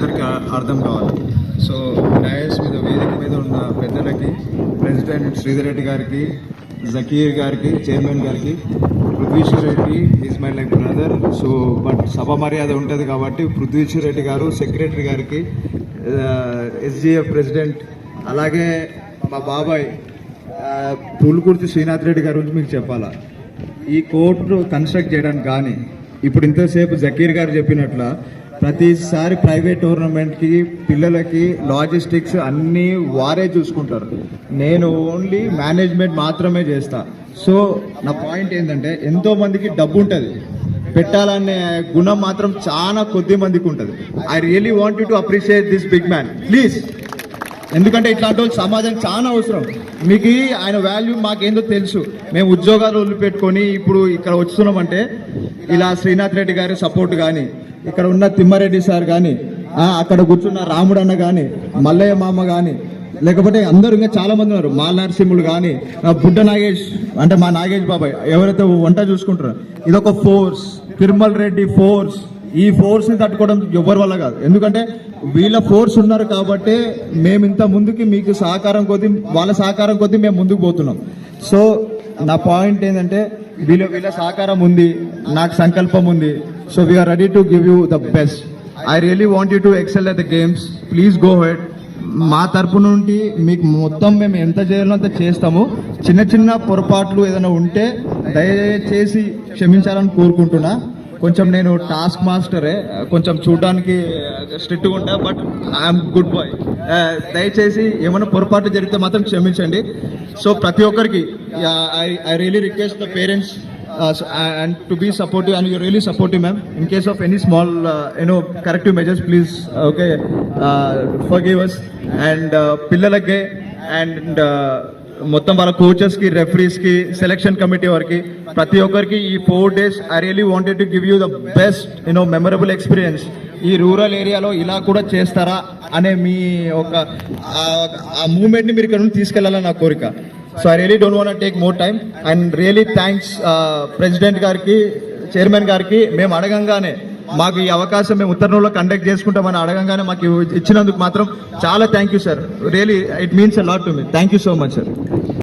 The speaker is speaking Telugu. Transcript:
అందరికీ అర్థం కావాలి. సో డయస్ మీద వేదిక మీద ఉన్న పెద్దలకి ప్రెసిడెంట్ శ్రీధర్ రెడ్డి గారికి జకీర్ గారికి చైర్మన్ గారికి Prithvishwar Reddy is my like brother. So but సభ మర్యాద ఉంటుంది కాబట్టి పృథ్వీశ్వర్ రెడ్డి గారు సెక్రటరీ గారికి ఎస్జిఎఫ్ ప్రెసిడెంట్ అలాగే మా బాబాయ్ పులుకుర్తి శ్రీనాథ్ రెడ్డి గారి గురించి మీకు చెప్పాలా? ఈ కోర్టు కన్స్ట్రక్ట్ చేయడానికి కానీ ఇప్పుడు ఇంతసేపు జకీర్ గారు చెప్పినట్ల ప్రతిసారి ప్రైవేట్ టోర్నమెంట్కి పిల్లలకి లాజిస్టిక్స్ అన్నీ వారే చూసుకుంటారు. నేను ఓన్లీ మేనేజ్మెంట్ మాత్రమే చేస్తా. సో నా పాయింట్ ఏంటంటే ఎంతో మందికి డబ్బు ఉంటుంది. పెట్టాలనే గుణం మాత్రం చాలా కొద్ది మందికి ఉంటుంది. I really want to appreciate this big man please ఎందుకంటే ఇట్లాంటి వాళ్ళు సమాజం చాలా అవసరం. మీకు ఆయన వాల్యూ మాకేందో తెలుసు. మేము ఉద్యోగాలు వదిలిపెట్టుకొని ఇప్పుడు ఇక్కడ వస్తున్నామంటే ఇలా శ్రీనాథ్ రెడ్డి గారి సపోర్ట్ కానీ ఇక్కడ ఉన్న తిమ్మారెడ్డి సార్ కానీ అక్కడ కూర్చున్న రాముడు అన్న కానీ మల్లయ్య మామ కానీ లేకపోతే అందరూ ఇంకా చాలా మంది ఉన్నారు. మాల నరసింహులు కానీ బుడ్డ నాగేష్ అంటే మా నాగేష్ బాబాయ్ ఎవరైతే వంట చూసుకుంటారో ఇదొక ఫోర్స్ తిరుమల రెడ్డి ఫోర్స్ ఈ ఫోర్స్ని తట్టుకోవడం ఎవరి వల్ల కాదు. ఎందుకంటే వీళ్ళ ఫోర్స్ ఉన్నారు కాబట్టి మేము ఇంత ముందుకి మీకు సహకారం కొద్దీ వాళ్ళ సహకారం కొద్దీ మేము ముందుకు పోతున్నాం. సో నా పాయింట్ ఏంటంటే వీళ్ళ వీళ్ళ సహకారం ఉంది నాకు సంకల్పం ఉంది. So we're ready to give you the best I really want you to excel at the games please go ahead మా తరపు నుండి మీకు మొత్తం మేము ఎంత చేయాలో అంత చేస్తాము. చిన్న చిన్న పొరపాట్లు ఏదైనా ఉంటే దయచేసి క్షమించాలని కోరుకుంటున్నా. కొంచెం నేను టాస్క్ మాస్టరే కొంచెం చూడడానికి స్ట్రిక్ట్గా ఉంటా బట్ ఐఎమ్ గుడ్ బాయ్ దయచేసి ఏమైనా పొరపాటు జరిగితే మాత్రం క్షమించండి. సో ప్రతి ఒక్కరికి I I really request the parents and to be supportive and you really supportive ma'am in case of any small you know corrective measures please okay for givers and పిల్లలకి అండ్ uh, మొత్తం వాళ్ళ కోచెస్కి రెఫరీస్కి సెలెక్షన్ సెలక్షన్ కమిటీ వారికి ప్రతి ఒక్కరికి ఈ four days I really wanted to give you the best you know memorable experience ఈ రూరల్ ఏరియాలో ఇలా కూడా చేస్తారా అనే మీ ఒక ఆ- మూమెంట్ని మీరు ఇక్కడ నుండి తీసుకెళ్ళాలని నా కోరిక. So I really don't want take more time and really thanks president గారికి చైర్మన్ గారికి. మేము అడగంగానే మాకు ఈ అవకాశం మేము ఉత్తర్వుల్లో కండక్ట్ చేసుకుంటామని అడగంగానే మాకు ఇచ్చినందుకు మాత్రం చాలా thank you sir really it means a lot to me thank you so much sir